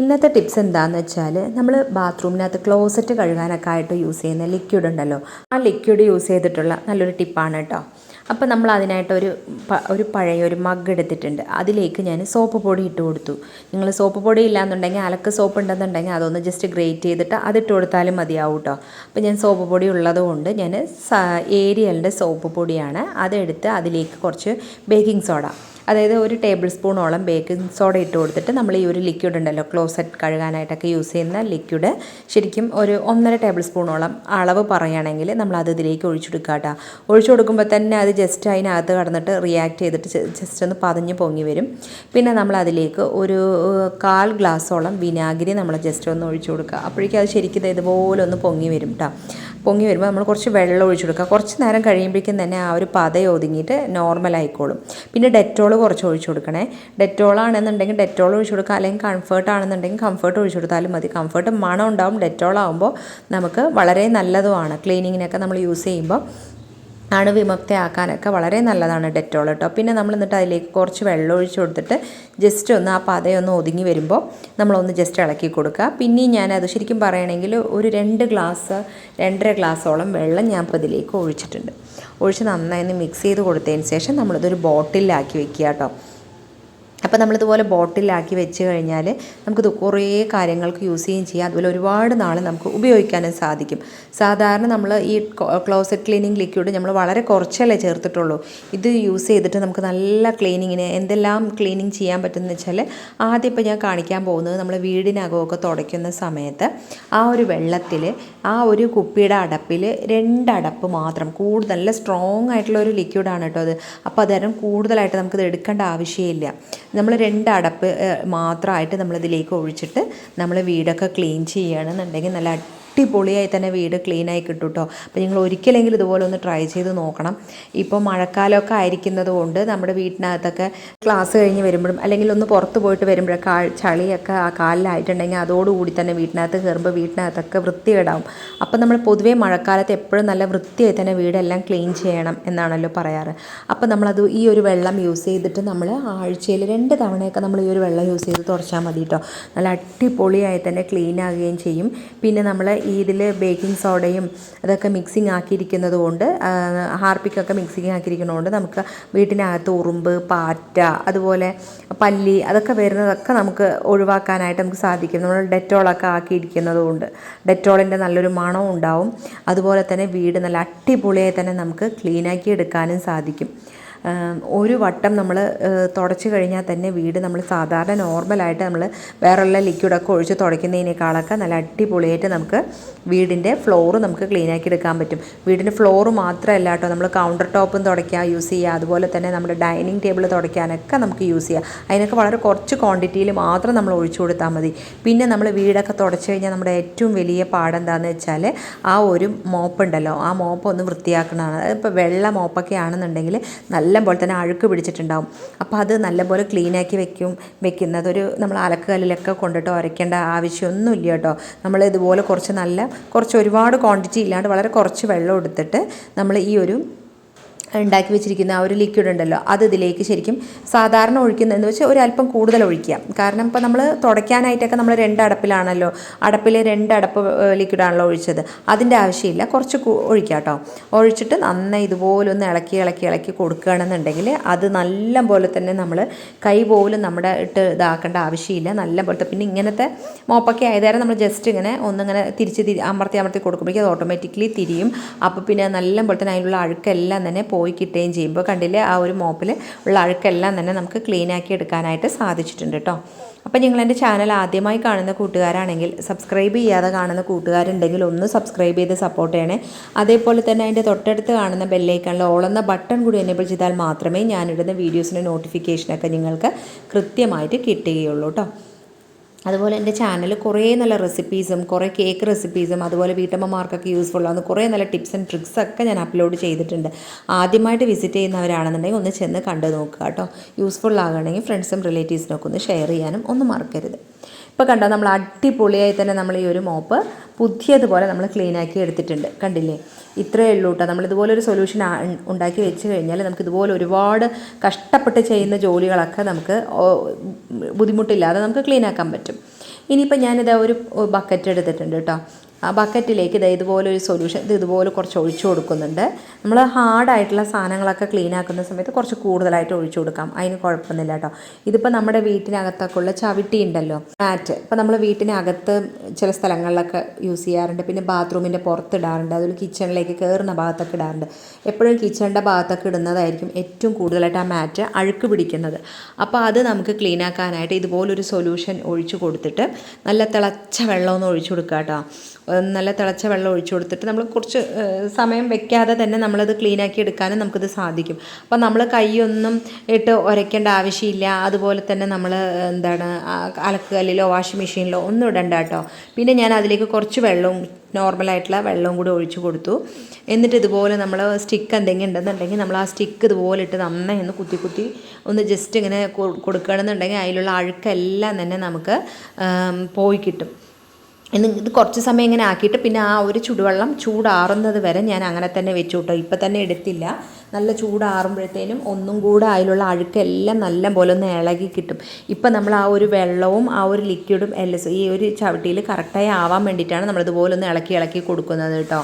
ഇന്നത്തെ ടിപ്സ് എന്താണെന്ന് വെച്ചാൽ നമ്മൾ ബാത്റൂമിനകത്ത് ക്ലോസറ്റ് കഴുകാനൊക്കെ ആയിട്ട് യൂസ് ചെയ്യുന്ന ലിക്വിഡ് ഉണ്ടല്ലോ. ആ ലിക്വിഡ് യൂസ് ചെയ്തിട്ടുള്ള നല്ലൊരു ടിപ്പാണ് കേട്ടോ അപ്പോൾ നമ്മൾ അതിനായിട്ട് ഒരു ഒരു പഴയ ഒരു മഗ് എടുത്തിട്ടുണ്ട്. അതിലേക്ക് ഞാൻ സോപ്പ് പൊടി ഇട്ട് കൊടുത്തു. നിങ്ങൾ സോപ്പ് പൊടി ഇല്ലാന്നുണ്ടെങ്കിൽ അലക്ക് സോപ്പ് ഉണ്ടെന്നുണ്ടെങ്കിൽ അതൊന്ന് ജസ്റ്റ് ഗ്രേറ്റ് ചെയ്തിട്ട് അതിട്ട് കൊടുത്താലും മതിയാവും കേട്ടോ അപ്പോൾ ഞാൻ സോപ്പ് പൊടി ഉള്ളതുകൊണ്ട് ഞാൻ ഏരിയലിന്റെ സോപ്പ് പൊടിയാണ്. അതെടുത്ത് അതിലേക്ക് കുറച്ച് ബേക്കിംഗ് സോഡ അതായത് ഒരു ടേബിൾ സ്പൂണോളം ബേക്കിംഗ് സോഡ ഇട്ട് കൊടുത്തിട്ട് നമ്മൾ ഈ ഒരു ലിക്വിഡ് ഉണ്ടല്ലോ ക്ലോസറ്റ് കഴുകാനായിട്ടൊക്കെ യൂസ് ചെയ്യുന്ന ലിക്വിഡ് ശരിക്കും ഒരു ഒന്നര ടേബിൾ സ്പൂണോളം അളവ് പറയുകയാണെങ്കിൽ നമ്മൾ അത് ഇതിലേക്ക് ഒഴിച്ചു കൊടുക്കുക കേട്ടോ. ഒഴിച്ചു കൊടുക്കുമ്പോൾ തന്നെ അത് ജസ്റ്റ് അതിനകത്ത് കടന്നിട്ട് റിയാക്ട് ചെയ്തിട്ട് ജസ്റ്റ് ഒന്ന് പതഞ്ഞ് പൊങ്ങി വരും. പിന്നെ നമ്മൾ അതിലേക്ക് ഒരു കാൽ ഗ്ലാസ്സോളം വിനാഗിരി നമ്മൾ ജസ്റ്റ് ഒന്ന് ഒഴിച്ചു കൊടുക്കുക. അപ്പോഴേക്കും അത് ശരിക്കും ഇതുപോലെ ഒന്ന് പൊങ്ങി വരും കേട്ടോ. പൊങ്ങി വരുമ്പോൾ നമ്മൾ കുറച്ച് വെള്ളം ഒഴിച്ചു കൊടുക്കുക. കുറച്ച് നേരം കഴിയുമ്പോഴേക്കും തന്നെ ആ ഒരു പത ഒതുങ്ങിയിട്ട് നോർമൽ ആയിക്കോളും. പിന്നെ ഡെറ്റോൾ കുറച്ച് ഒഴിച്ചു കൊടുക്കണേ. ഡെറ്റോൾ ആണെന്നുണ്ടെങ്കിൽ ഡെറ്റോൾ ഒഴിച്ചു കൊടുക്കുക. അല്ലെങ്കിൽ കംഫർട്ട് ആണെന്നുണ്ടെങ്കിൽ കംഫർട്ട് ഒഴിച്ചു കൊടുത്താലും മതി. കംഫർട്ട് മണം ഉണ്ടാവും ഡെറ്റോൾ ആവുമ്പോൾ നമുക്ക് വളരെ നല്ലതുമാണ്. ക്ലീനിങ്ങിനൊക്കെ നമ്മൾ യൂസ് ചെയ്യുമ്പോൾ. അണുവിമുക്തയാക്കാനൊക്കെ വളരെ നല്ലതാണ് ഡെറ്റോൾ കേട്ടോ. പിന്നെ നമ്മൾ എന്നിട്ട് അതിലേക്ക് കുറച്ച് വെള്ളം ഒഴിച്ച് കൊടുത്തിട്ട് ജസ്റ്റ് ഒന്ന് ആ പതയൊന്ന് ഒതുങ്ങി വരുമ്പോൾ നമ്മളൊന്ന് ജസ്റ്റ് ഇളക്കി കൊടുക്കുക. പിന്നെയും ഞാനത് ശരിക്കും പറയുകയാണെങ്കിൽ ഒരു രണ്ട് ഗ്ലാസ് രണ്ടര ഗ്ലാസ്സോളം വെള്ളം ഞാൻ ഇപ്പോൾ ഇതിലേക്ക് ഒഴിച്ചിട്ടുണ്ട്. ഒഴിച്ച് നന്നായി മിക്സ് ചെയ്ത് കൊടുത്തതിന് ശേഷം നമ്മളിതൊരു ബോട്ടിലാക്കി വെക്കുക കേട്ടോ. അപ്പോൾ നമ്മളിതുപോലെ ബോട്ടിലാക്കി വെച്ച് കഴിഞ്ഞാൽ നമുക്കിത് കുറേ കാര്യങ്ങൾക്ക് യൂസ് ചെയ്യുകയും ചെയ്യാം. അതുപോലെ ഒരുപാട് നാൾ നമുക്ക് ഉപയോഗിക്കാനും സാധിക്കും. സാധാരണ നമ്മൾ ഈ ക്ലോസറ്റ് ക്ലീനിങ് ലിക്വിഡ് നമ്മൾ വളരെ കുറച്ചല്ലേ ചേർത്തിട്ടുള്ളൂ. ഇത് യൂസ് ചെയ്തിട്ട് നമുക്ക് നല്ല ക്ലീനിങ്ങിന് എന്തെല്ലാം ക്ലീനിങ് ചെയ്യാൻ പറ്റുമെന്ന് വെച്ചാൽ ആദ്യം ഇപ്പോൾ ഞാൻ കാണിക്കാൻ പോകുന്നത് നമ്മൾ വീടിനകമൊക്കെ തുടയ്ക്കുന്ന സമയത്ത് ആ ഒരു വെള്ളത്തിൽ ആ ഒരു കുപ്പിയുടെ അടപ്പിൽ രണ്ടടപ്പ് മാത്രം കൂടുതൽ നല്ല സ്ട്രോങ് ആയിട്ടുള്ള ഒരു ലിക്വിഡാണ് കേട്ടോ അത്. അപ്പോൾ അതാരം കൂടുതലായിട്ട് നമുക്കിത് എടുക്കേണ്ട ആവശ്യമില്ല. നമ്മൾ രണ്ട് അടപ്പ് മാത്രമായിട്ട് നമ്മളിതിലേക്ക് ഒഴിച്ചിട്ട് നമ്മൾ വീടൊക്കെ ക്ലീൻ ചെയ്യുകയാണെന്നുണ്ടെങ്കിൽ നല്ല അടിപൊളിയായി തന്നെ വീട് ക്ലീൻ ആയി കിട്ടും കേട്ടോ അപ്പോൾ നിങ്ങൾ ഒരിക്കലെങ്കിലും ഇതുപോലെ ഒന്ന് ട്രൈ ചെയ്ത് നോക്കണം. ഇപ്പോൾ മഴക്കാലമൊക്കെ ആയിരിക്കുന്നത് കൊണ്ട് നമ്മുടെ വീട്ടിനകത്തൊക്കെ ക്ലാസ് കഴിഞ്ഞ് വരുമ്പോഴും അല്ലെങ്കിൽ ഒന്ന് പുറത്ത് പോയിട്ട് വരുമ്പോഴൊക്കെ ആ ചളിയൊക്കെ ആ കാലിലായിട്ടുണ്ടെങ്കിൽ അതോടുകൂടി തന്നെ വീട്ടിനകത്ത് കയറുമ്പോൾ വീട്ടിനകത്തൊക്കെ വൃത്തികേടാവും. അപ്പോൾ നമ്മൾ പൊതുവേ മഴക്കാലത്ത് എപ്പോഴും നല്ല വൃത്തിയായി തന്നെ വീടെല്ലാം ക്ലീൻ ചെയ്യണം എന്നാണല്ലോ പറയാറ്. അപ്പോൾ നമ്മളത് ഈ ഒരു വെള്ളം യൂസ് ചെയ്തിട്ട് നമ്മൾ ആഴ്ചയിൽ രണ്ട് തവണയൊക്കെ നമ്മൾ ഈ ഒരു വെള്ളം യൂസ് ചെയ്ത് തുടച്ചാൽ മതി കേട്ടോ നല്ല അടിപൊളിയായി തന്നെ ക്ലീൻ ആകുകയും ചെയ്യും. പിന്നെ നമ്മൾ ഈ ഇതിൽ ബേക്കിംഗ് സോഡയും അതൊക്കെ മിക്സിങ് ആക്കിയിരിക്കുന്നത് കൊണ്ട് ഹാർപ്പിക്കൊക്കെ മിക്സിങ് ആക്കിയിരിക്കുന്നതുകൊണ്ട് നമുക്ക് വീട്ടിനകത്ത് ഉറുമ്പ് പാറ്റ അതുപോലെ പല്ലി അതൊക്കെ വരുന്നതൊക്കെ നമുക്ക് ഒഴിവാക്കാനായിട്ട് നമുക്ക് സാധിക്കും. നമ്മൾ ഡെറ്റോളൊക്കെ ആക്കിയിരിക്കുന്നത് കൊണ്ട് ഡെറ്റോളിന്റെ നല്ലൊരു മണം ഉണ്ടാവും. അതുപോലെ തന്നെ വീട് നല്ല അടിപൊളിയായി തന്നെ നമുക്ക് ക്ലീനാക്കി എടുക്കാനും സാധിക്കും. ഒരു വട്ടം നമ്മൾ തുടച്ച് കഴിഞ്ഞാൽ തന്നെ വീട് നമ്മൾ സാധാരണ നോർമലായിട്ട് നമ്മൾ വേറെയുള്ള ലിക്വിഡൊക്കെ ഒഴിച്ച് തുടയ്ക്കുന്നതിനേക്കാളൊക്കെ നല്ല അടിപൊളിയായിട്ട് നമുക്ക് വീടിന്റെ ഫ്ലോറ് നമുക്ക് ക്ലീനാക്കി എടുക്കാൻ പറ്റും. വീടിന്റെ ഫ്ലോറ് മാത്രമല്ല കേട്ടോ നമ്മൾ കൗണ്ടർ ടോപ്പും തുടയ്ക്കുക യൂസ് ചെയ്യുക. അതുപോലെ തന്നെ നമ്മുടെ ഡൈനിങ് ടേബിൾ തുടയ്ക്കാനൊക്കെ നമുക്ക് യൂസ് ചെയ്യാം. അതിനൊക്കെ വളരെ കുറച്ച് ക്വാണ്ടിറ്റിയിൽ മാത്രം നമ്മൾ ഒഴിച്ചു കൊടുത്താൽ മതി. പിന്നെ നമ്മൾ വീടൊക്കെ തുടച്ച് കഴിഞ്ഞാൽ നമ്മുടെ ഏറ്റവും വലിയ പാടെന്താണെന്ന് വെച്ചാൽ ആ ഒരു മോപ്പ് ഉണ്ടല്ലോ ആ മോപ്പ് ഒന്ന് വൃത്തിയാക്കണതാണ്. ഇപ്പോൾ വെള്ള മോപ്പൊക്കെ ആണെന്നുണ്ടെങ്കിൽ നല്ല പോലെ തന്നെ അഴുക്ക് പിടിച്ചിട്ടുണ്ടാവും. അപ്പോൾ അത് നല്ലപോലെ ക്ലീനാക്കി വെക്കും. വെക്കുന്നത് ഒരു നമ്മൾ അലക്കുകല്ലിലൊക്കെ കൊണ്ടിട്ട് ഉരയ്ക്കേണ്ട ആവശ്യമൊന്നുമില്ല കേട്ടോ. നമ്മൾ ഇതുപോലെ കുറച്ച് നല്ല കുറച്ച് ഒരുപാട് ക്വാണ്ടിറ്റി ഇല്ലാണ്ട് വളരെ കുറച്ച് വെള്ളം എടുത്തിട്ട് നമ്മൾ ഈ ഒരു ഉണ്ടാക്കി വെച്ചിരിക്കുന്ന ആ ഒരു ലിക്വിഡ് ഉണ്ടല്ലോ അത് ഇതിലേക്ക് ശരിക്കും സാധാരണ ഒഴിക്കുന്നതെന്ന് വെച്ചാൽ ഒരല്പം കൂടുതൽ ഒഴിക്കുക. കാരണം ഇപ്പോൾ നമ്മൾ തുടയ്ക്കാനായിട്ടൊക്കെ നമ്മൾ രണ്ട് അടപ്പിലാണല്ലോ അടപ്പിൽ രണ്ട് അടപ്പ് ലിക്വിഡാണല്ലോ ഒഴിച്ചത്. അതിന്റെ ആവശ്യമില്ല കുറച്ച് ഒഴിക്കുക കേട്ടോ ഒഴിച്ചിട്ട് നന്നായി ഇതുപോലെ ഒന്ന് ഇളക്കി ഇളക്കി ഇളക്കി കൊടുക്കുകയാണെന്നുണ്ടെങ്കിൽ അത് നല്ല പോലെ തന്നെ നമ്മൾ കൈ പോലും നമ്മുടെ ഇട്ട് ഇതാക്കേണ്ട ആവശ്യമില്ല. നല്ല പോലത്തെ പിന്നെ ഇങ്ങനത്തെ മോപ്പൊക്കെ ആയതേരം നമ്മൾ ജസ്റ്റ് ഇങ്ങനെ ഒന്നിങ്ങനെ തിരിച്ച് തിരി അമർത്തി അമർത്തി കൊടുക്കുമ്പോഴേക്കും അത് ഓട്ടോമാറ്റിക്കലി തിരിയും. അപ്പോൾ പിന്നെ നല്ല പോലെ തന്നെ അതിലുള്ള അഴുക്കെല്ലാം തന്നെ പോയി കിട്ടുകയും ചെയ്യുമ്പോൾ കണ്ടില്ലേ ആ ഒരു മോപ്പിൽ ഉള്ള അഴുക്കെല്ലാം തന്നെ നമുക്ക് ക്ലീൻ ആക്കി എടുക്കാനായിട്ട് സാധിച്ചിട്ടുണ്ട് കേട്ടോ അപ്പോൾ നിങ്ങൾ എന്റെ ചാനൽ ആദ്യമായി കാണുന്ന കൂട്ടുകാരാണെങ്കിൽ സബ്സ്ക്രൈബ് ചെയ്യാതെ കാണുന്ന കൂട്ടുകാരുണ്ടെങ്കിൽ ഒന്ന് സബ്സ്ക്രൈബ് ചെയ്ത് സപ്പോർട്ട് ചെയ്യണേ. അതേപോലെ തന്നെ അതിന്റെ തൊട്ടടുത്ത് കാണുന്ന ബെല്ലൈക്കണിൽ ഓളുന്ന ബട്ടൺ കൂടി എനേബിൾ ചെയ്താൽ മാത്രമേ ഞാനിടുന്ന വീഡിയോസിന്റെ നോട്ടിഫിക്കേഷനൊക്കെ നിങ്ങൾക്ക് കൃത്യമായിട്ട് കിട്ടുകയുള്ളൂ കേട്ടോ അതുപോലെ എന്റെ ചാനൽ കുറേ നല്ല റെസിപ്പീസും കുറേ കേക്ക് റെസിപ്പീസും അതുപോലെ വീട്ടമ്മമാർക്കൊക്കെ യൂസ്ഫുൾ കുറേ നല്ല ടിപ്സ് ആൻഡ് ട്രിക്സ് ഒക്കെ ഞാൻ അപ്ലോഡ് ചെയ്തിട്ടുണ്ട്. ആദ്യമായിട്ട് വിസിറ്റ് ചെയ്യുന്നവരാണെന്നുണ്ടെങ്കിൽ ഒന്ന് ചെന്ന് കണ്ടു നോക്കുക കേട്ടോ. യൂസ്ഫുൾ ആകണമെങ്കിൽ ഫ്രണ്ട്സും റിലേറ്റീവ്സിനൊക്കെ ഒന്ന് ഷെയർ ചെയ്യാനും ഒന്ന് മറക്കരുത്. ഇപ്പോൾ കണ്ടോ നമ്മൾ അടിപൊളിയായി തന്നെ നമ്മൾ ഈ ഒരു മോപ്പ് പുതിയതുപോലെ നമ്മൾ ക്ലീനാക്കി എടുത്തിട്ടുണ്ട്. കണ്ടില്ലേ? ഇത്രയേ ഉള്ളൂ കേട്ടോ നമ്മളിതുപോലെ ഒരു സൊല്യൂഷൻ ഉണ്ടാക്കി വെച്ച് കഴിഞ്ഞാൽ നമുക്ക് ഇതുപോലെ ഒരുപാട് കഷ്ടപ്പെട്ട് ചെയ്യുന്ന ജോലികളൊക്കെ നമുക്ക് ബുദ്ധിമുട്ടില്ലാതെ നമുക്ക് ക്ലീൻ ആക്കാൻ പറ്റും. ഇനിയിപ്പോൾ ഞാനിത് ഒരു ബക്കറ്റ് എടുത്തിട്ടുണ്ട് കേട്ടോ ആ ബക്കറ്റിലേക്ക് ഇതേ ഇതുപോലെ ഒരു സൊല്യൂഷൻ ഇത് ഇതുപോലെ കുറച്ച് ഒഴിച്ചു കൊടുക്കുന്നുണ്ട്. നമ്മൾ ഹാർഡായിട്ടുള്ള സാധനങ്ങളൊക്കെ ക്ലീൻ ആക്കുന്ന സമയത്ത് കുറച്ച് കൂടുതലായിട്ട് ഒഴിച്ചു കൊടുക്കാം. അതിന് കുഴപ്പമൊന്നുമില്ല കേട്ടോ. ഇതിപ്പോൾ നമ്മുടെ വീട്ടിനകത്തൊക്കെ ഉള്ള ചവിട്ടി ഉണ്ടല്ലോ മാറ്റ് ഇപ്പോൾ നമ്മൾ വീട്ടിനകത്ത് ചില സ്ഥലങ്ങളിലൊക്കെ യൂസ് ചെയ്യാറുണ്ട്. പിന്നെ ബാത്റൂമിന്റെ പുറത്ത് ഇടാറുണ്ട് അതുപോലെ കിച്ചണിലേക്ക് കയറുന്ന ഭാഗത്തൊക്കെ ഇടാറുണ്ട്. എപ്പോഴും കിച്ചണിന്റെ ഭാഗത്തൊക്കെ ഇടുന്നതായിരിക്കും ഏറ്റവും കൂടുതലായിട്ട് ആ മാറ്റ് അഴുക്ക് പിടിക്കുന്നത്. അപ്പോൾ അത് നമുക്ക് ക്ലീൻ ആക്കാനായിട്ട് ഇതുപോലൊരു സൊല്യൂഷൻ ഒഴിച്ചു കൊടുത്തിട്ട് നല്ല തിളച്ച വെള്ളമൊന്നും ഒഴിച്ചു കൊടുക്കുക കേട്ടോ. നല്ല തിളച്ച വെള്ളം ഒഴിച്ചു കൊടുത്തിട്ട് നമ്മൾ കുറച്ച് സമയം വെക്കാതെ തന്നെ നമ്മളത് ക്ലീനാക്കി എടുക്കാനും നമുക്കിത് സാധിക്കും. അപ്പോൾ നമ്മൾ കൈയൊന്നും ഇട്ട് ഉരയ്ക്കേണ്ട ആവശ്യമില്ല. അതുപോലെ തന്നെ നമ്മൾ എന്താണ് അലക്കുകല്ലിലോ വാഷിംഗ് മെഷീനിലോ ഒന്നും ഇടണ്ട കേട്ടോ. പിന്നെ ഞാൻ അതിലേക്ക് കുറച്ച് വെള്ളവും നോർമലായിട്ടുള്ള വെള്ളവും കൂടി ഒഴിച്ചു കൊടുത്തു. എന്നിട്ട് ഇതുപോലെ നമ്മൾ സ്റ്റിക്ക് എന്തെങ്കിലും ഉണ്ടെന്നുണ്ടെങ്കിൽ നമ്മൾ ആ സ്റ്റിക്ക് ഇതുപോലെ ഇട്ട് നന്നായി ഒന്ന് കുത്തി കുത്തി ഒന്ന് ജസ്റ്റ് ഇങ്ങനെ കൊടുക്കുകയാണെന്നുണ്ടെങ്കിൽ അതിലുള്ള അഴുക്കെല്ലാം തന്നെ നമുക്ക് പോയി കിട്ടും. ഇത് കുറച്ച് സമയം ഇങ്ങനെ ആക്കിയിട്ട് പിന്നെ ആ ഒരു ചുടുവെള്ളം ചൂടാറുന്നത് വരെ ഞാൻ അങ്ങനെ തന്നെ വെച്ചു കേട്ടോ ഇപ്പം തന്നെ എടുത്തില്ല. നല്ല ചൂടാറുമ്പോഴത്തേനും ഒന്നും കൂടെ അതിലുള്ള അഴുക്കെല്ലാം നല്ല പോലെ ഒന്ന് ഇളകി കിട്ടും. ഇപ്പം നമ്മൾ ആ ഒരു വെള്ളവും ആ ഒരു ലിക്വിഡും എല്ലാം ഈ ഒരു ചവിട്ടിയിൽ കറക്റ്റായി ആവാൻ വേണ്ടിയിട്ടാണ് നമ്മളിതുപോലെ ഒന്ന് ഇളക്കി ഇളക്കി കൊടുക്കുന്നത് കേട്ടോ.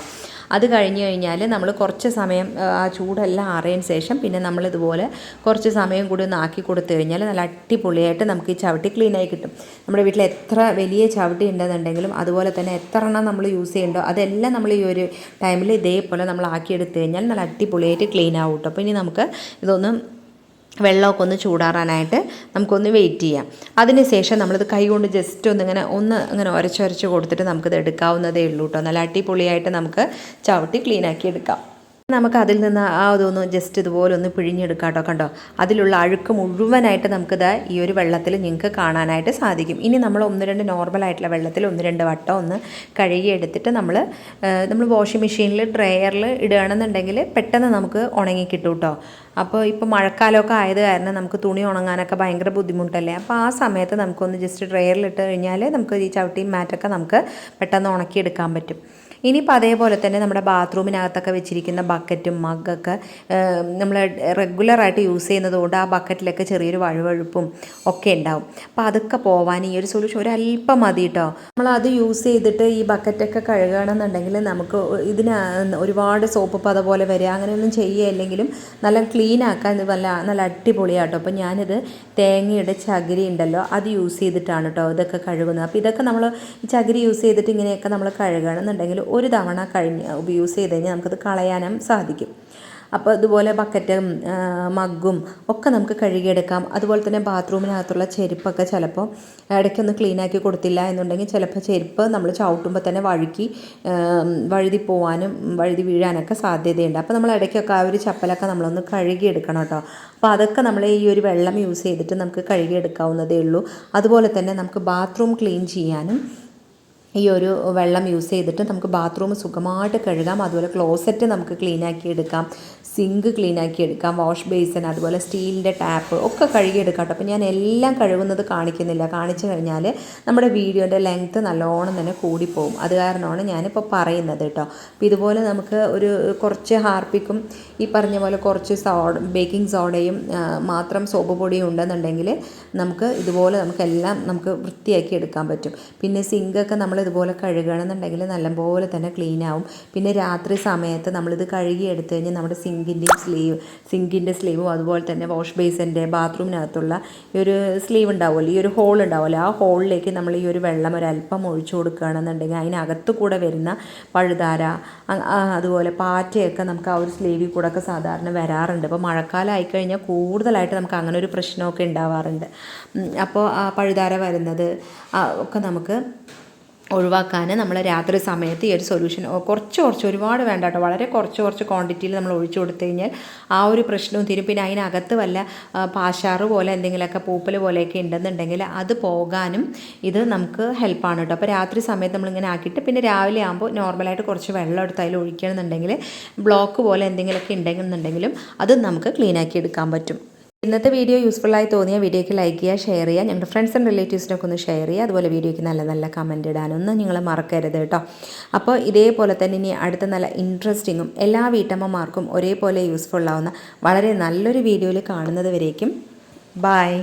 അത് കഴിഞ്ഞ് കഴിഞ്ഞാൽ നമ്മൾ കുറച്ച് സമയം ആ, ചൂടെല്ലാം ആറിയതിന് ശേഷം പിന്നെ നമ്മളിതുപോലെ കുറച്ച് സമയം കൂടി ഒന്ന് ആക്കി കൊടുത്തു കഴിഞ്ഞാൽ നല്ല അടിപൊളിയായിട്ട് നമുക്ക് ഈ ചവിട്ടി ക്ലീനായി കിട്ടും. നമ്മുടെ വീട്ടിൽ എത്ര വലിയ ചവിട്ടി ഉണ്ടെന്നുണ്ടെങ്കിലും അതുപോലെ തന്നെ എത്ര എണ്ണം നമ്മൾ യൂസ് ചെയ്യണ്ടോ അതെല്ലാം നമ്മൾ ഈ ഒരു ടൈമിൽ ഇതേപോലെ നമ്മൾ ആക്കിയെടുത്തു കഴിഞ്ഞാൽ നല്ല അടിപൊളിയായിട്ട് ക്ലീൻ ആവും കേട്ടോ അപ്പോൾ ഇനി നമുക്ക് ഇതൊന്ന് വെള്ളമൊക്കെ ഒന്ന് ചൂടാറാനായിട്ട് നമുക്കൊന്ന് വെയിറ്റ് ചെയ്യാം. അതിന് ശേഷം നമ്മളിത് കൈ കൊണ്ട് ജസ്റ്റ് ഒന്ന് ഇങ്ങനെ ഒന്ന് ഇങ്ങനെ ഉരച്ചൊരച്ച് കൊടുത്തിട്ട് നമുക്കിത് എടുക്കാവുന്നതേ ഉള്ളൂ കേട്ടോ നല്ല അടിപൊളിയായിട്ട് നമുക്ക് ചവിട്ടി ക്ലീനാക്കി എടുക്കാം. നമുക്ക് അതിൽ നിന്ന് ആ ഇതൊന്ന് ജസ്റ്റ് ഇതുപോലെ ഒന്ന് പിഴിഞ്ഞെടുക്കാം കേട്ടോ കണ്ടോ? അതിലുള്ള അഴുക്ക് മുഴുവനായിട്ട് നമുക്കിത് ഈ ഒരു വെള്ളത്തിൽ നിങ്ങൾക്ക് കാണാനായിട്ട് സാധിക്കും. ഇനി നമ്മൾ ഒന്ന് രണ്ട് നോർമൽ ആയിട്ടുള്ള വെള്ളത്തിൽ ഒന്ന് രണ്ട് വട്ടം ഒന്ന് കഴുകി എടുത്തിട്ട് നമ്മൾ നമ്മൾ വാഷിംഗ് മെഷീനിൽ ഡ്രയറിൽ ഇടുകയാണെന്നുണ്ടെങ്കിൽ പെട്ടെന്ന് നമുക്ക് ഉണങ്ങി കിട്ടും കേട്ടോ. അപ്പോൾ ഇപ്പോൾ മഴക്കാലമൊക്കെ ആയത് കാരണം നമുക്ക് തുണി ഉണങ്ങാനൊക്കെ ഭയങ്കര ബുദ്ധിമുട്ടല്ലേ? അപ്പോൾ ആ സമയത്ത് നമുക്കൊന്ന് ജസ്റ്റ് ഡ്രയറിൽ ഇട്ട് കഴിഞ്ഞാൽ നമുക്ക് ഈ ചവിട്ടിയും മാറ്റൊക്കെ നമുക്ക് പെട്ടെന്ന് ഉണക്കിയെടുക്കാൻ പറ്റും. ഇനിയിപ്പോൾ അതേപോലെ തന്നെ നമ്മുടെ ബാത്റൂമിനകത്തൊക്കെ വെച്ചിരിക്കുന്ന ബക്കറ്റും മഗ്ഗൊക്കെ നമ്മൾ റെഗുലറായിട്ട് യൂസ് ചെയ്യുന്നത് കൊണ്ട് ആ ബക്കറ്റിലൊക്കെ ചെറിയൊരു വഴുവഴുപ്പും ഒക്കെ ഉണ്ടാവും. അപ്പോൾ അതൊക്കെ പോവാൻ ഈ ഒരു സൊല്യൂഷൻ ഒരല്പം മതി കേട്ടോ നമ്മൾ അത് യൂസ് ചെയ്തിട്ട് ഈ ബക്കറ്റൊക്കെ കഴുകണമെന്നുണ്ടെങ്കിൽ നമുക്ക് ഇതിന് ഒരുപാട് സോപ്പ് പത പോലെ വരിക അങ്ങനെയൊന്നും ചെയ്യുകയില്ലെങ്കിലും നല്ല ക്ലീൻ ആക്കാൻ നല്ല നല്ല അടിപൊളിയാട്ടോ. അപ്പോൾ ഞാനിത് തേങ്ങയുടെ ചകിരി ഉണ്ടല്ലോ അത് യൂസ് ചെയ്തിട്ടാണ് കേട്ടോ ഇതൊക്കെ കഴുകുന്നത്. അപ്പോൾ ഇതൊക്കെ നമ്മൾ ചകിരി യൂസ് ചെയ്തിട്ട് ഇങ്ങനെയൊക്കെ നമ്മൾ കഴുകുകയാണെന്നുണ്ടെങ്കിൽ ഒരു തവണ കഴിഞ്ഞ് യൂസ് ചെയ്ത് കഴിഞ്ഞാൽ നമുക്കത് കളയാനും സാധിക്കും. അപ്പോൾ ഇതുപോലെ ബക്കറ്റും മഗ്ഗും ഒക്കെ നമുക്ക് കഴുകിയെടുക്കാം. അതുപോലെ തന്നെ ബാത്റൂമിനകത്തുള്ള ചെരുപ്പൊക്കെ ചിലപ്പോൾ ഇടയ്ക്കൊന്ന് ക്ലീനാക്കി കൊടുത്തില്ല എന്നുണ്ടെങ്കിൽ ചിലപ്പോൾ ചെരുപ്പ് നമ്മൾ ചവിട്ടുമ്പോൾ തന്നെ വഴുക്കി വഴുതി പോവാനും വഴുതി വീഴാനൊക്കെ സാധ്യതയുണ്ട്. അപ്പോൾ നമ്മൾ ഇടയ്ക്കൊക്കെ ആ ഒരു ചപ്പലൊക്കെ നമ്മളൊന്ന് കഴുകിയെടുക്കണം കേട്ടോ. അപ്പോൾ അതൊക്കെ നമ്മൾ ഈ ഒരു വെള്ളം യൂസ് ചെയ്തിട്ട് നമുക്ക് കഴുകിയെടുക്കാവുന്നതേ ഉള്ളൂ. അതുപോലെ തന്നെ നമുക്ക് ബാത്റൂം ക്ലീൻ ചെയ്യാനും ഈ ഒരു വെള്ളം യൂസ് ചെയ്തിട്ട് നമുക്ക് ബാത്റൂം സുഖമായിട്ട് കഴുകാം. അതുപോലെ ക്ലോസറ്റ് നമുക്ക് ക്ലീൻ ആക്കി എടുക്കാം. സിങ്ക് ക്ലീൻ ആക്കി എടുക്കാം. വാഷ് ബേസിൻ അതുപോലെ സ്റ്റീലിന്റെ ടാപ്പ് ഒക്കെ കഴുകിയെടുക്കാം കേട്ടോ. അപ്പോൾ ഞാൻ എല്ലാം കഴുകുന്നത് കാണിക്കുന്നില്ല. കാണിച്ചു കഴിഞ്ഞാൽ നമ്മുടെ വീഡിയോന്റെ ലെങ്ത്ത് നല്ലോണം തന്നെ കൂടിപ്പോവും അത് കാരണമാണ് ഞാനിപ്പോൾ പറയുന്നത് കേട്ടോ. അപ്പോൾ ഇതുപോലെ നമുക്ക് ഒരു കുറച്ച് ഹാർപ്പിക്കും ഈ പറഞ്ഞ പോലെ കുറച്ച് സോഡ ബേക്കിംഗ് സോഡയും മാത്രം സോപ്പ് പൊടിയും ഉണ്ടെന്നുണ്ടെങ്കിൽ നമുക്ക് ഇതുപോലെ നമുക്കെല്ലാം നമുക്ക് വൃത്തിയാക്കി എടുക്കാൻ പറ്റും. പിന്നെ സിങ്കൊക്കെ നമ്മൾ ഇതുപോലെ കഴുകണമെന്നുണ്ടെങ്കിൽ നല്ലപോലെ തന്നെ ക്ലീൻ ആവും പിന്നെ രാത്രി സമയത്ത് നമ്മളിത് കഴുകി എടുത്തു കഴിഞ്ഞാൽ നമ്മുടെ സിങ്കിന്റെയും സ്ലീവ് സിങ്കിന്റെ സ്ലീവും അതുപോലെ തന്നെ വാഷ് ബേസിന്റെ ബാത്റൂമിനകത്തുള്ള ഈ ഒരു സ്ലീവ് ഉണ്ടാവുമല്ലോ ഈ ഒരു ഹോൾ ഉണ്ടാവുമല്ലോ. ആ ഹോളിലേക്ക് നമ്മൾ ഈ ഒരു വെള്ളം ഒരല്പം ഒഴിച്ചു കൊടുക്കുകയാണെന്നുണ്ടെങ്കിൽ അതിനകത്ത് കൂടെ വരുന്ന പഴുതാര അതുപോലെ പാറ്റയൊക്കെ നമുക്ക് ആ ഒരു സ്ലീവിൽ കൂടെ ഒക്കെ സാധാരണ വരാറുണ്ട്. അപ്പോൾ മഴക്കാലം ആയിക്കഴിഞ്ഞാൽ കൂടുതലായിട്ട് നമുക്ക് അങ്ങനെ ഒരു പ്രശ്നമൊക്കെ ഉണ്ടാവാറുണ്ട്. അപ്പോൾ ആ പഴുതാര വരുന്നത് ഒക്കെ നമുക്ക് ഒഴിവാക്കാൻ നമ്മൾ രാത്രി സമയത്ത് ഈ ഒരു സൊല്യൂഷൻ കുറച്ച് കുറച്ച് ഒരുപാട് വേണ്ട കേട്ടോ. വളരെ കുറച്ച് കുറച്ച് ക്വാണ്ടിറ്റിയിൽ നമ്മൾ ഒഴിച്ചു കൊടുത്തു കഴിഞ്ഞാൽ ആ ഒരു പ്രശ്നവും തീരും. പിന്നെ അതിനകത്ത് വല്ല പാശാറ് പോലെ എന്തെങ്കിലുമൊക്കെ പൂപ്പൽ പോലെയൊക്കെ ഉണ്ടെന്നുണ്ടെങ്കിൽ അത് പോകാനും ഇത് നമുക്ക് ഹെൽപ്പാണ് കേട്ടോ. അപ്പോൾ രാത്രി സമയത്ത് നമ്മളിങ്ങനെ ആക്കിയിട്ട് പിന്നെ രാവിലെ ആകുമ്പോൾ നോർമലായിട്ട് കുറച്ച് വെള്ളം എടുത്ത് അതിൽ ഒഴിക്കണമെന്നുണ്ടെങ്കിൽ ബ്ലോക്ക് പോലെ എന്തെങ്കിലുമൊക്കെ ഉണ്ടെന്നുണ്ടെങ്കിലും അത് നമുക്ക് ക്ലീനാക്കി എടുക്കാൻ പറ്റും. ഇന്നത്തെ വീഡിയോ യൂസ്ഫുൾ ആയി തോന്നിയ വീഡിയോയ്ക്ക് ലൈക്ക് ചെയ്യുക ഷെയർ ചെയ്യുക. ഞങ്ങളുടെ ഫ്രണ്ട്സ് ആൻഡ് റിലേറ്റീവ്സിനൊക്കെ ഒന്ന് ഷെയർ ചെയ്യുക. അതുപോലെ വീഡിയോയ്ക്ക് നല്ല നല്ല കമന്റ് ഇടാനൊന്നും നിങ്ങൾ മറക്കരുത് കേട്ടോ. അപ്പോൾ ഇതേപോലെ തന്നെ ഇനി അടുത്ത നല്ല ഇൻട്രസ്റ്റിങ്ങും എല്ലാ വീട്ടമ്മമാർക്കും ഒരേപോലെ യൂസ്ഫുൾ ആവുന്ന വളരെ നല്ലൊരു വീഡിയോയിൽ കാണുന്നത് വരേക്കും. ബായ്